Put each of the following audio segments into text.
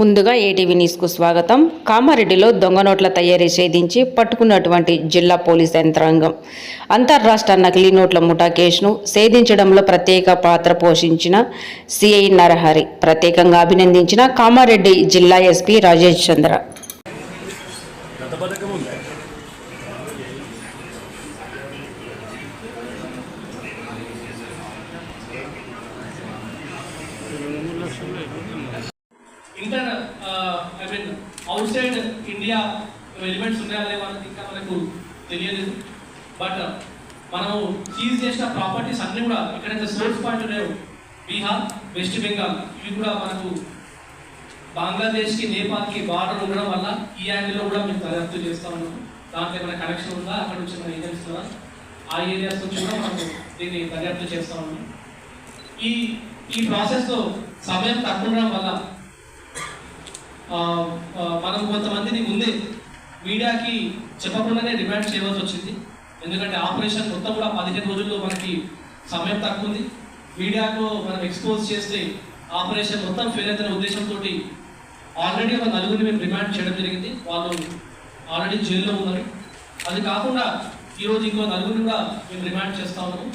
ముందుగా ఏటీవీ న్యూస్కు స్వాగతం. కామారెడ్డిలో దొంగ నోట్ల తయారీ ఛేదించి పట్టుకున్నటువంటి జిల్లా పోలీస్ యంత్రాంగం. అంతర్రాష్ట్ర నకిలీ నోట్ల ముఠా కేసును ఛేదించడంలో ప్రత్యేక పాత్ర పోషించిన సిఐ నరహరి ప్రత్యేకంగా అభినందించిన కామారెడ్డి జిల్లా ఎస్పీ రాజేష్ చంద్ర గత పథకం ఉందా inter I mean outside India elements ఉన్నాయా లేవా అనేది ఇంకా మనకు తెలియలేదు. బట్ uh, మనము సీజ్ చేసిన ప్రాపర్టీస్ అన్నీ కూడా ఎక్కడైతే సోర్స్ పాయింట్ ఉన్నాయో బీహార్ వెస్ట్ బెంగాల్ ఇవి కూడా మనకు బంగ్లాదేశ్కి నేపాల్కి బార్డర్ ఉండడం వల్ల ఈ యాంగిల్లో కూడా మేము దర్యాప్తు చేస్తా ఉన్నాము దాంట్లో ఏమైనా కనెక్షన్ ఉందా? అక్కడ నుంచి మన ఏజెంట్స్ ద్వారా ఆ ఏరియాస్ నుంచి కూడా మనము దీన్ని దర్యాప్తు చేస్తా ఉన్నాం. ఈ ఈ ప్రాసెస్లో సమయం తక్కువ ఉండడం వల్ల మనం కొంతమందిని ముందే మీడియాకి చెప్పకుండానే రిమాండ్ చేయవలసి వచ్చింది. ఎందుకంటే ఆపరేషన్ మొత్తం కూడా పదిహేను రోజుల్లో మనకి సమయం తక్కువ ఉంది మీడియాకు మనం ఎక్స్పోజ్ చేస్తే ఆపరేషన్ మొత్తం ఫెయిల్ అవుతున్న ఉద్దేశంతో ఆల్రెడీ ఒక నలుగురిని మేము రిమాండ్ చేయడం జరిగింది. వాళ్ళు ఆల్రెడీ జైల్లో ఉన్నారు. అది కాకుండా ఈరోజు ఇంకో నలుగురిని కూడా మేము రిమాండ్ చేస్తా ఉన్నాము.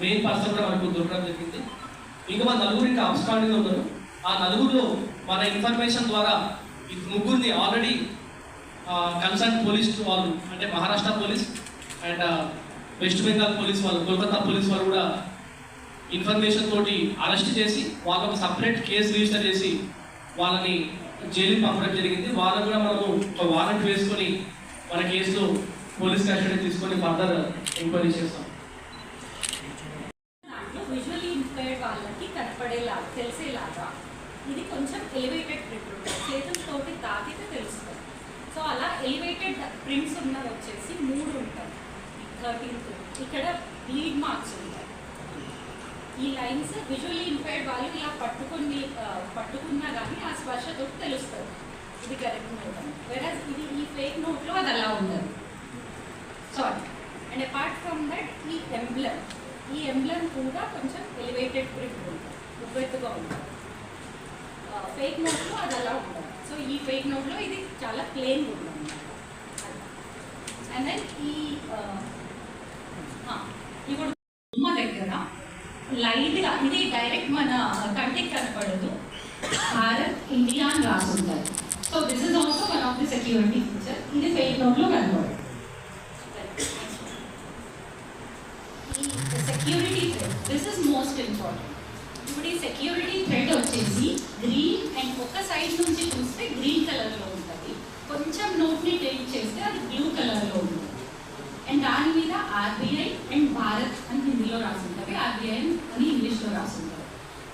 మెయిన్ పర్సన్ కూడా మనకు దొరకడం జరిగింది. ఇంకా మా నలుగురు ఇంకా అబ్స్కాండింగ్ ఉన్నారు. ఆ నలుగురిలో మన ఇన్ఫర్మేషన్ ద్వారా ఈ ముగ్గురిని ఆల్రెడీ కన్సర్న్ పోలీస్ వాళ్ళు అంటే Maharashtra police and West Bengal police వాళ్ళు కోల్కతా పోలీస్ వాళ్ళు కూడా ఇన్ఫర్మేషన్ తోటి అరెస్ట్ చేసి వాళ్ళకు సపరేట్ కేసు రిజిస్టర్ చేసి వాళ్ళని జైలుకి పంపడం జరిగింది. వాళ్ళకు కూడా మనము ఒక వారెంట్ వేసుకొని మన కేసులో పోలీస్ కస్టడీ తీసుకొని ఫర్దర్ ఎంక్వైరీ చేస్తాం దాంట్లో విజువల్లీ ఇంపైర్డ్ వాళ్ళకి కనపడేలా తెలిసేలాగా ఇది కొంచెం ఎలివేటెడ్ ప్రింట్ ఉంటుంది చేతులతోటి తాకితే తెలుస్తుంది. సో అలా ఎలివేటెడ్ ప్రింట్స్ ఉన్నవి వచ్చేసి మూడు ఉంటాయి. థర్టీన్త్ ఇక్కడ బ్లీడ్ మార్క్స్ ఉంటాయి. ఈ లైన్స్ విజువల్లీ ఇంపైర్డ్ వాళ్ళు ఇలా పట్టుకుని పట్టుకున్నా కానీ ఆ స్పర్శతో తెలుస్తుంది. ఇది కరెక్ట్ నోట్ వెరాజ్ ఇది ఈ ఫేక్ నోట్లో అది అలా ఉండదు sorry and apart from that ఈ ఎంబ్లమ్ ఈ ఎంబ్లమ్ కూడా కొంచెం ఎలివేటెడ్ ప్రింట్ ఉంటుంది ఉబ్బెత్తుగా ఉంటుంది. ఫేక్ నోట్లో అది అలా ఉంటుంది. సో ఈ ఫేక్ నోట్లో ఇది చాలా ప్లేన్ ఉంటుంది అండ్ దెన్ ఈ ఇప్పుడు బొమ్మ దగ్గర లైట్గా ఇది డైరెక్ట్ మన కంటికి కనపడదు. భారత్ ఇండియా అని రాసి ఉంటుంది so this is also one of the security feature ఇది ఫేక్ నోట్లో కనపడదు. ఈ security this is most important ఇప్పుడు ఈ సెక్యూరిటీ థ్రెడ్ వచ్చేసి గ్రీన్ అండ్ ఒక సైడ్ నుంచి చూస్తే గ్రీన్ కలర్లో ఉంటుంది. కొంచెం నోట్ని టేక్ చేస్తే అది బ్లూ కలర్లో ఉంటుంది. అండ్ దాని మీద ఆర్బీఐ అండ్ భారత్ అని హిందీలో రాసి ఉంటుంది. ఆర్బీఐ అని ఇంగ్లీష్లో రాసి ఉంటుంది.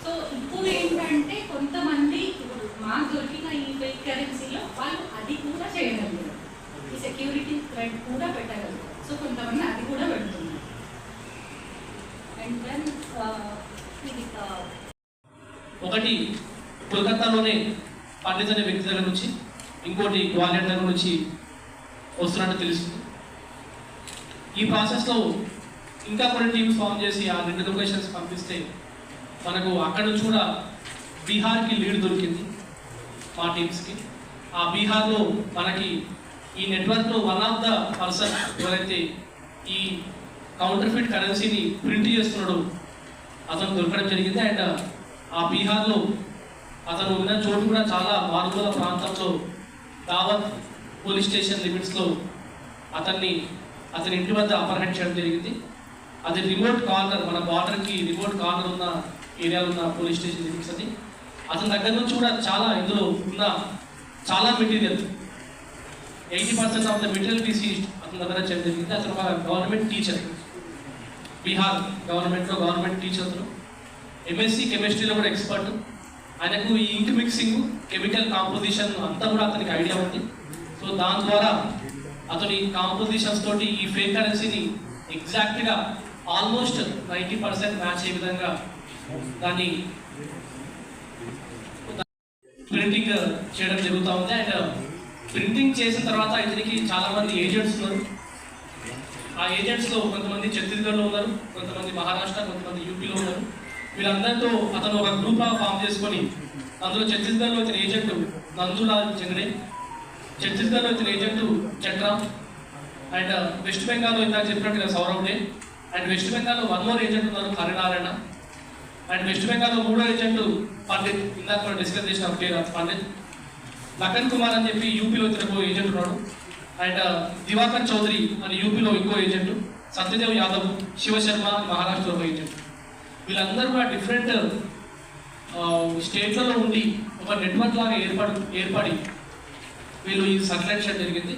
సో ఇప్పుడు ఏంటంటే కొంతమంది ఇప్పుడు మాకు దొరికిన ఈ ఫేక్ కరెన్సీలో వాళ్ళు అది కూడా చేయగలిగారు ఈ సెక్యూరిటీ థ్రెడ్ కూడా పెట్టగలరు సో కొంతమంది అది కూడా పెడుతున్నారు అండ్ దెన్ ఇది uh, ఒకటి కోల్కతాలోనే పండిత్ అనే వ్యక్తి దగ్గర నుంచి ఇంకోటి గ్వాలియర్ దగ్గర నుంచి వస్తున్నట్టు తెలుస్తుంది. ఈ ప్రాసెస్లో ఇంకా కొన్ని టీమ్స్ ఫామ్ చేసి ఆ రెండు లొకేషన్స్ పంపిస్తే మనకు అక్కడ నుంచి కూడా బీహార్కి లీడ్ దొరికింది మా టీమ్స్కి ఆ బీహార్లో మనకి ఈ నెట్వర్క్లో వన్ ఆఫ్ ద పర్సన్ ఎవరైతే ఈ కౌంటర్ఫిట్ కరెన్సీని ప్రింట్ చేస్తున్నాడో అతను దొరకడం జరిగింది. అండ్ ఆ బీహార్లో అతను ఉన్న చోటు కూడా చాలా మారుమూల ప్రాంతంలో దావత్ పోలీస్ స్టేషన్ లిమిట్స్లో అతన్ని అతని ఇంటి వద్ద అపహరణ చేయడం జరిగింది. అది రిమోట్ కార్నర్ మన బార్డర్కి రిమోట్ కార్నర్ ఉన్న ఏరియాలో ఉన్న పోలీస్ స్టేషన్ లిమిట్స్ అది. అతని దగ్గర నుంచి కూడా చాలా ఇందులో ఉన్న చాలా material eighty percent of the material తీసి అతని దగ్గర చేయడం జరిగింది. అతను ఒక గవర్నమెంట్ టీచర్. బీహార్ గవర్నమెంట్లో గవర్నమెంట్ టీచర్ అతను. ఎంఎస్సి కెమిస్ట్రీలో కూడా ఎక్స్పర్ట్ ఆయనకు ఈ ఇంక్ మిక్సింగ్ కెమికల్ కాంపోజిషన్ అంతా కూడా అతనికి ఐడియా ఉంది. సో దాని ద్వారా అతని కాంపోజిషన్స్ తోటి ఈ ఫేక్ కరెన్సీని ఎగ్జాక్ట్గా ఆల్మోస్ట్ నైంటీ పర్సెంట్ మ్యాచ్ అయ్యే విధంగా దాన్ని ప్రింటింగ్ చేయడం జరుగుతూ ఉంది. అండ్ ప్రింటింగ్ చేసిన తర్వాత ఇతనికి చాలామంది ఏజెంట్స్ ఉన్నారు. ఆ ఏజెంట్స్లో కొంతమంది ఛత్తీస్గఢ్లో ఉన్నారు కొంతమంది మహారాష్ట్ర కొంతమంది యూపీలో ఉన్నారు. వీళ్ళందరితో అతను ఒక గ్రూప్ ఫామ్ చేసుకొని అందులో ఛత్తీస్గఢ్లో వచ్చిన ఏజెంట్ నందులాల్ జంగడే ఛత్తీస్గఢ్లో వచ్చిన ఏజెంట్ చట్రా అండ్ వెస్ట్ బెంగాల్లో ఇందాక చెప్పినట్టుగా సౌరవ్ డే అండ్ వెస్ట్ బెంగాల్లో వన్ మోర్ ఏజెంట్ ఉన్నారు హరినారాయణ అండ్ వెస్ట్ బెంగాల్లో మూడో ఏజెంట్ పండిత్ ఇందాక మనం డిస్కస్ చేసిన పేరు పండిత్ లఖన్ కుమార్ అని చెప్పి యూపీలో వచ్చిన ఇంకో ఏజెంట్ ఉన్నాడు అండ్ దివాకర్ చౌదరి అని యూపీలో ఇంకో ఏజెంట్ సత్యదేవ్ యాదవ్ శివశర్మ మహారాష్ట్రలో ఏజెంట్. వీళ్ళందరూ కూడా డిఫరెంట్ స్టేట్లలో ఉండి ఒక నెట్వర్క్ లాగా ఏర్పడు ఏర్పడి వీళ్ళు ఈ సర్క్యులేట్ జరిగింది.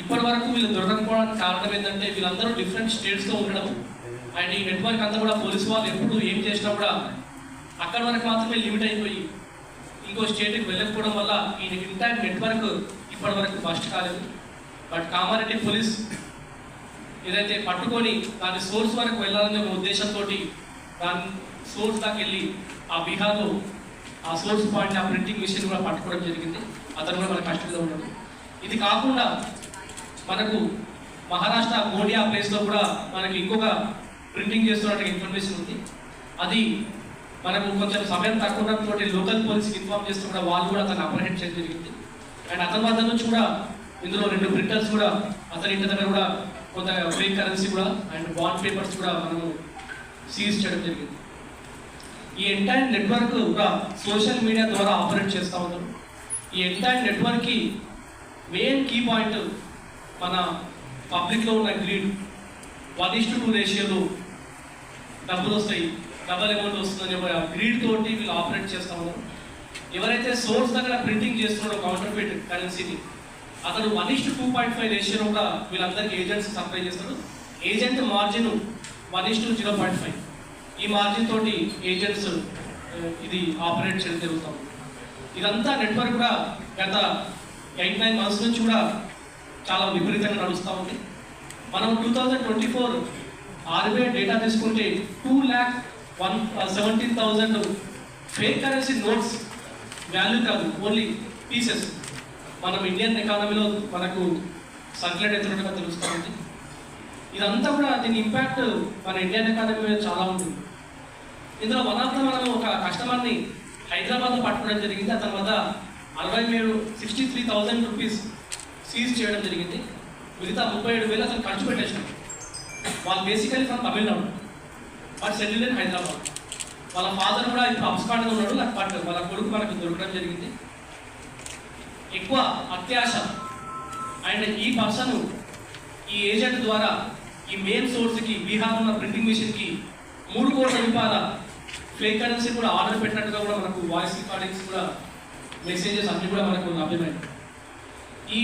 ఇప్పటి వరకు వీళ్ళు దొరకకపోవడానికి కారణం ఏంటంటే వీళ్ళందరూ డిఫరెంట్ స్టేట్స్లో ఉండడం. అండ్ ఈ నెట్వర్క్ అంతా కూడా పోలీసు వాళ్ళు ఎప్పుడు ఏం చేసినా కూడా అక్కడ వరకు మాత్రమే లిమిట్ అయిపోయి ఇంకో స్టేట్కి వెళ్ళకపోవడం వల్ల ఈ ఇంటైర్ నెట్వర్క్ ఇప్పటి వరకు బస్ట్ కాలేదు. బట్ కామారెడ్డి పోలీస్ ఏదైతే పట్టుకొని దాని సోర్స్ వరకు వెళ్ళాలనే ఒక ఉద్దేశంతో దాని సోర్స్ దాకా వెళ్ళి ఆ బీహార్లో ఆ సోర్స్ పాయింట్ ఆ ప్రింటింగ్ మిషన్ కూడా పట్టుకోవడం జరిగింది. అతను కూడా మన కస్టడీలో ఉండదు ఇది కాకుండా మనకు మహారాష్ట్ర గోడియా ప్లేస్లో కూడా మనకి ఇంకొక ప్రింటింగ్ చేస్తున్నట్టు ఇన్ఫర్మేషన్ ఉంది. అది మనకు కొంచెం సమయం తక్కువ లోకల్ పోలీస్కి ఇన్ఫార్మ్ చేస్తూ కూడా వాళ్ళు కూడా అతను అప్రహెండ్ చేయడం జరిగింది. అండ్ అతని వద్ద నుంచి కూడా ఇందులో రెండు ప్రింటర్స్ కూడా అతని ఇంటి దగ్గర కూడా కొంత ఫేక్ కరెన్సీ కూడా అండ్ బాండ్ పేపర్స్ కూడా మనము సీజ్ చేయడం జరిగింది. ఈ ఎంటైర్ నెట్వర్క్ ఒక సోషల్ మీడియా ద్వారా ఆపరేట్ చేస్తూ ఉన్నారు. ఈ ఎంటైర్ నెట్వర్క్కి మెయిన్ కీ పాయింట్ మన పబ్లిక్లో ఉన్న greed one is to two రేషియోలో డబ్బులు వస్తాయి. డబల్ అమౌంట్ వస్తుందని చెప్పి ఆ గ్రీడ్ తోటి వీళ్ళు ఆపరేట్ చేస్తూ ఉన్నారు. ఎవరైతే సోర్స్ దగ్గర ప్రింటింగ్ చేస్తున్నాడో కౌంటర్ ఫిట్ కరెన్సీని అతను one is two point five రేషియోలో కూడా వీళ్ళందరికీ ఏజెంట్స్ సప్లై చేస్తాడు. Agent margin one is two zero point five. ఈ మార్జిన్ తోటి ఏజెంట్స్ ఇది ఆపరేట్ చేయడం జరుగుతాం. ఇదంతా నెట్వర్క్ కూడా గత ఎయిట్ నైన్ మంత్స్ నుంచి కూడా చాలా విపరీతంగా నడుస్తూ ఉంది. మనం two thousand twenty four RBI data తీసుకుంటే two lakh one seventeen thousand fake currency notes value కాదు ఓన్లీ పీసెస్. మనం ఇండియన్ ఎకానమీలో మనకు సర్క్యులేట్ అవుతున్నట్టుగా తెలుస్తూ ఉంది. ఇదంతా కూడా దీని ఇంపాక్ట్ మన ఇండియన్ ఎకానమీ మీద చాలా ఉంటుంది. ఇందులో వన్ ఆఫ్ ద మనం ఒక కస్టమర్ని హైదరాబాద్లో పట్టుకోవడం జరిగింది. అతని వద్ద అరవై ఏడు sixty three thousand rupees seize చేయడం జరిగింది. మిగతా ముప్పై ఏడు వేలు అతను ఖర్చు పెట్టేసాడు వాళ్ళు బేసికలీ ఫ్రమ్ తమిళనాడు వాళ్ళు సెటిల్ ఇన్ హైదరాబాద్. వాళ్ళ ఫాదర్ కూడా ఇప్పుడు అబ్స్కాండ్గా ఉన్నాడు. నాకు బట్ వాళ్ళ కొడుకు మనకు దొరకడం జరిగింది. ఎక్కువ అత్యాశ. అండ్ ఈ పర్సన్ ఈ ఏజెంట్ ద్వారా ఈ మెయిన్ సోర్స్కి బీహార్ ఉన్న ప్రింటింగ్ మిషన్కి మూడు కోట్ల రూపాయల ఫేక్ కరెన్సీ కూడా ఆర్డర్ పెట్టినట్టుగా కూడా మనకు వాయిస్ రికార్డింగ్స్ కూడా మెసేజెస్ అన్ని కూడా మనకు లభ్యమైనవి ఈ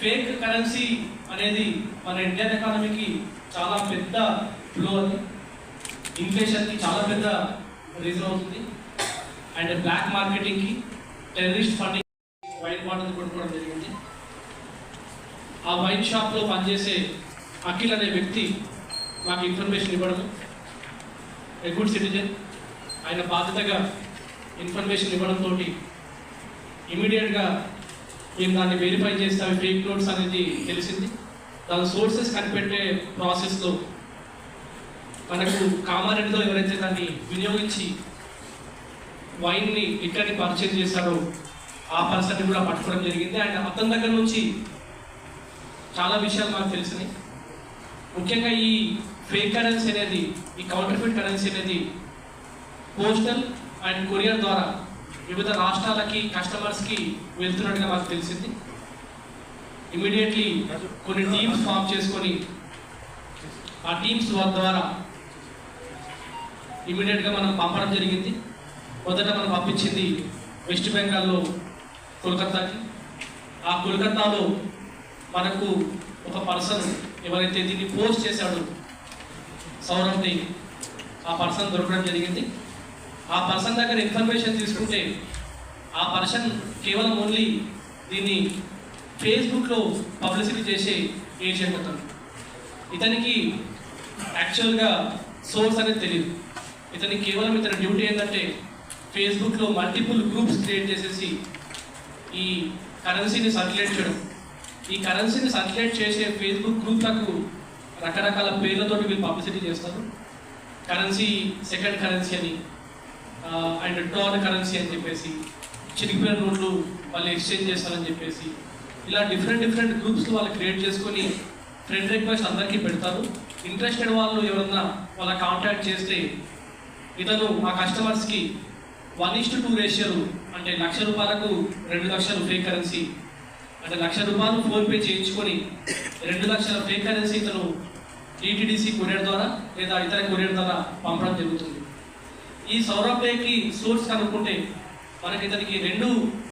ఫేక్ కరెన్సీ అనేది మన ఇండియన్ ఎకానమీకి చాలా పెద్ద ఫ్లో అది ఇన్ఫ్లేషన్కి చాలా పెద్ద రీజన్ అవుతుంది. అండ్ బ్లాక్ మార్కెటింగ్కి టెర్రరిస్ట్ ఫండింగ్ వైట్ వాటర్ కొనుక్కోవడం జరిగింది. ఆ వైట్ షాప్లో పనిచేసే అఖిల్ అనే వ్యక్తి నాకు ఇన్ఫర్మేషన్ ఇవ్వడం ఏ గుడ్ సిటిజన్ ఆయన బాధ్యతగా ఇన్ఫర్మేషన్ ఇవ్వడంతో ఇమీడియట్గా మేము దాన్ని వెరిఫై చేస్తే ఫేక్ నోట్స్ అనేది తెలిసింది. దాని సోర్సెస్ కనిపెట్టే ప్రాసెస్లో మనకు కామారెడ్డిలో ఎవరైతే దాన్ని వినియోగించి వైన్ని ఇక్కడిని పర్చేజ్ చేశారో ఆ పర్సన్ కూడా పట్టుకోవడం జరిగింది. అండ్ అతని దగ్గర నుంచి చాలా విషయాలు మాకు తెలిసినాయి. ముఖ్యంగా ఈ ఫేక్ కరెన్సీ అనేది ఈ కౌంటర్ఫిట్ కరెన్సీ అనేది పోస్టల్ అండ్ కొరియర్ ద్వారా వివిధ రాష్ట్రాలకి కస్టమర్స్కి వెళ్తున్నట్టుగా మాకు తెలిసింది. ఇమీడియట్లీ కొన్ని టీమ్స్ ఫామ్ చేసుకొని ఆ టీమ్స్ ద్వారా ఇమీడియట్గా మనం పంపడం జరిగింది. మొదట మనం పంపించింది వెస్ట్ బెంగాల్లో కోల్కతాకి. ఆ కోల్కతాలో మనకు ఒక పర్సన్ ఎవరైతే దీన్ని పోస్ట్ చేశాడు సౌరవ్ని ఆ పర్సన్ దొరకడం జరిగింది. ఆ పర్సన్ దగ్గర ఇన్ఫర్మేషన్ తీసుకుంటే ఆ పర్సన్ కేవలం ఓన్లీ దీన్ని ఫేస్బుక్లో పబ్లిసిటీ చేసే ఏజెంట్ అతను. ఇతనికి యాక్చువల్గా సోర్స్ అనేది తెలియదు ఇతనికి కేవలం ఇతని డ్యూటీ ఏంటంటే ఫేస్బుక్లో మల్టిపుల్ గ్రూప్స్ క్రియేట్ చేసేసి ఈ కరెన్సీని సర్క్యులేట్ చేయడం. ఈ కరెన్సీని సర్క్యులేట్ చేసే ఫేస్బుక్ గ్రూప్లకు రకరకాల పేర్లతోటి వీళ్ళు పబ్లిసిటీ చేస్తారు. కరెన్సీ సెకండ్ కరెన్సీ అని అండ్ టోన్ కరెన్సీ అని చెప్పేసి చిరిగిపోయిన నోట్లు వాళ్ళు ఎక్స్చేంజ్ చేస్తారని చెప్పేసి ఇలా డిఫరెంట్ డిఫరెంట్ గ్రూప్స్ వాళ్ళు క్రియేట్ చేసుకొని ఫ్రెండ్ రిక్వెస్ట్ అందరికీ పెడతారు. ఇంట్రెస్టెడ్ వాళ్ళు ఎవరన్నా వాళ్ళ కాంటాక్ట్ చేస్తే ఇతను ఆ కస్టమర్స్కి వన్ ఇస్ టు టూ రేషియోలు అంటే లక్ష రూపాయలకు రెండు లక్షలు ఫ్రీ కరెన్సీ అంటే లక్ష రూపాయలు ఫోన్పే చేయించుకొని రెండు లక్షల ఫేక్ కరెన్సీ ఇతను టీటీడీసీ కొరియర్ ద్వారా లేదా ఇతర కొరియర్ ద్వారా పంపడం జరుగుతుంది. ఈ సౌరభ్ పేకి సోర్స్ కనుక్కుంటే మనకి ఇతనికి రెండు